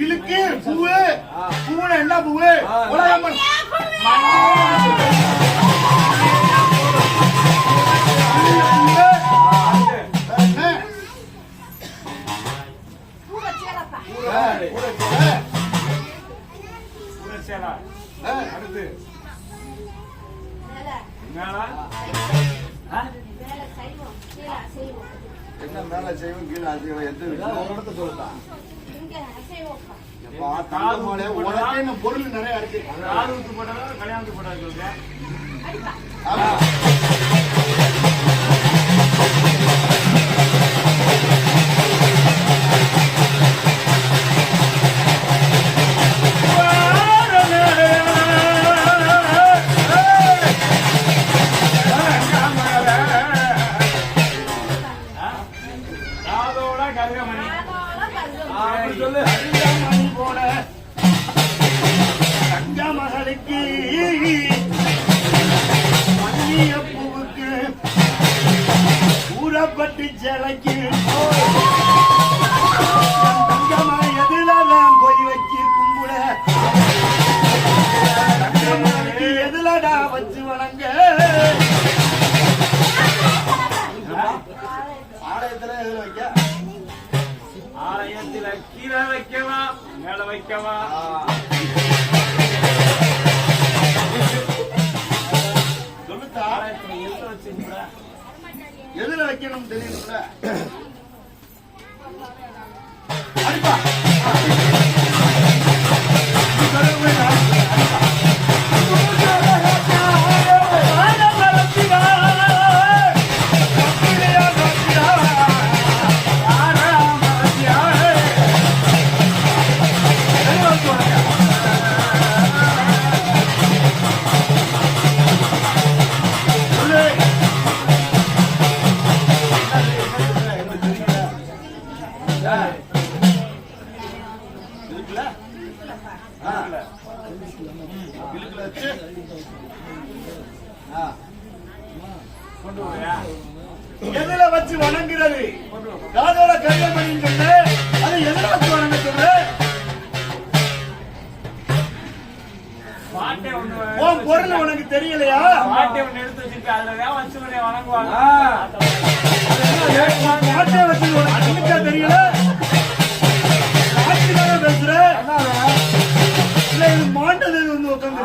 கிழக்கு பூவு. பூவுல என்ன பூவு? உலகம் அடுத்து என்ன மேல செய்வோம் கீழே அசைவோம் எந்த சொல்லுதான். பொருள் நிறைய இருக்கு கல்யாணத்துக்கு போட்டா கீழே வைக்கவா? மேல வைக்கவா? சொல்லுத்தா எழுத எதுல வைக்கணும் தெரியும்ல? அடிப்பா. எதுல வச்சு வணங்குறது? காதோட கரியமணின்னு சொல்லு அது எதுல வச்சு வணங்க உன் பொருள் உனக்கு தெரியலையா? பாட்டை ஒண்ணு எடுத்து வச்சிருக்க வச்சு வணங்குவாங்க. பாட்டை வச்சு உனக்கு தெரியல? பேசுற? இல்ல இது மாண்டது வந்து உட்காந்து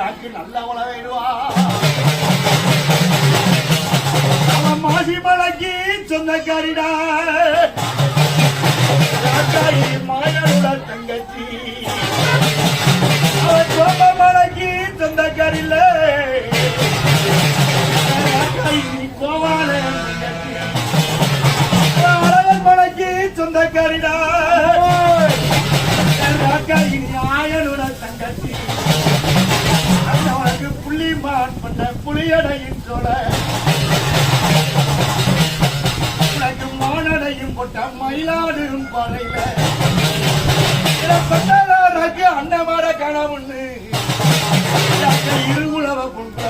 நாக்கு நல்லா உழவிடுவா மாசி மலைக்கு சொந்தக்காரிடா. ராக்காயி மாயனுடன் தங்கச்சி. அவன் சோம மழக்கி சொந்தக்காரில்ல. ராக்காயி சொந்தக்காரிடா. ராக்காயின் ஆயனுடன் தங்கச்சி. மான் பண்ண புளியடையின் சோழ. உனக்கு மானடையும் போட்ட மயிலாடும் பாறையில. பட்டாளருக்கு அன்னமாட கனவுன்னு இருகுலவ கொண்டு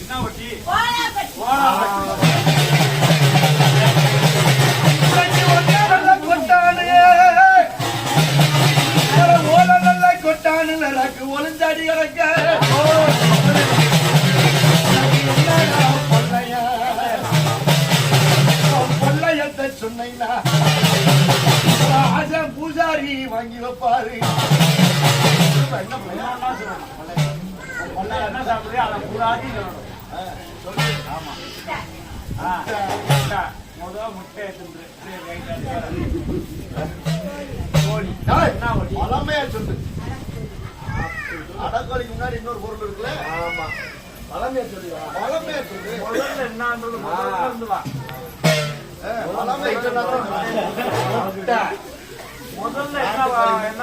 என்ன வட்டி கொட்டானு. எனக்கு ஒளிஞ்சாடி? உன் பொல்லையத்தை சொன்னீங்கன்னா வாங்கி வைப்பாரு. என்ன என்ன சாப்பிடுறியோ அதை பூராத்தையும் சொல்லணும். ஆமா. ஆ, முட்டை. முத என்ன பழமையா சொல்லு அடக்கோழிக்கு முன்னாடி இன்னொரு பொருள் இருக்குல்ல ஆமா பழமையா சொல்லுவா பழமையா சொல்லு முதல்ல என்னன்றது முதல்ல இருந்து வா. ஆ, முதல்ல என்ன என்ன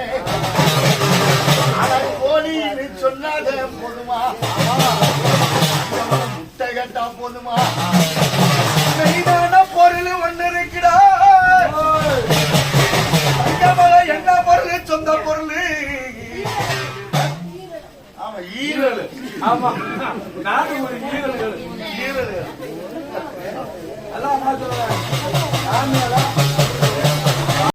கட்டா போதுமா? மெயினான பொருள் ஒண்ணு இருக்குடா. என்ன பொருள்? சொந்த பொருள். ஆமா ஈரல். ஆமா. நாட்டு ஒரு ஈரல்கள் ஈரல். எல்லாம் என்ன சொல்லுவேன்